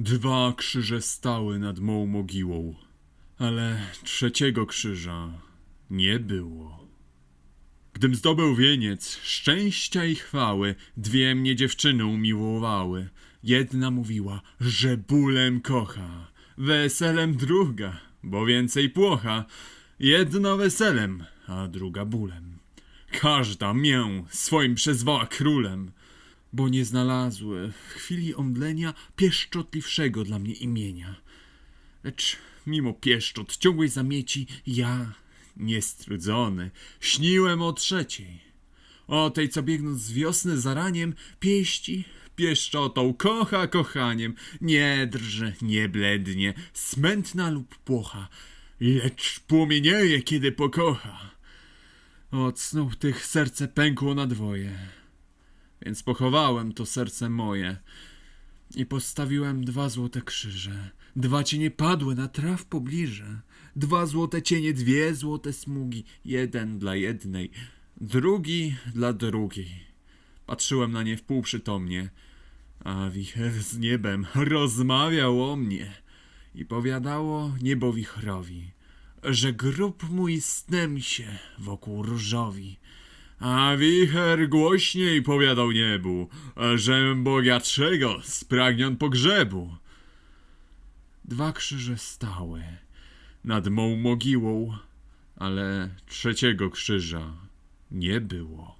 Dwa krzyże stały nad mą mogiłą, ale trzeciego krzyża nie było. Gdym zdobył wieniec szczęścia i chwały, dwie mnie dziewczyny umiłowały. Jedna mówiła, że bólem kocha, weselem druga, bo więcej płocha. Jedno weselem, a druga bólem. Każda mię swoim przezwała królem, bo nie znalazły w chwili omdlenia pieszczotliwszego dla mnie imienia. Lecz mimo pieszczot ciągłej zamieci, ja, niestrudzony, śniłem o trzeciej. O tej, co biegnąc z wiosny zaraniem, pieści pieszczotą, kocha kochaniem, nie drży, nie blednie, smętna lub płocha, lecz płomienieje, kiedy pokocha. Od snów tych serce pękło na dwoje, więc pochowałem to serce moje i postawiłem dwa złote krzyże. Dwa cienie padły na traw pobliże. Dwa złote cienie, dwie złote smugi. Jeden dla jednej, drugi dla drugiej. Patrzyłem na nie wpółprzytomnie, a wicher z niebem rozmawiał o mnie i powiadało niebo wichrowi, że grób mój snem się wokół różowi. A wicher głośniej powiadał niebu, że bogatszego spragnion pogrzebu. Dwa krzyże stały nad mą mogiłą, ale trzeciego krzyża nie było.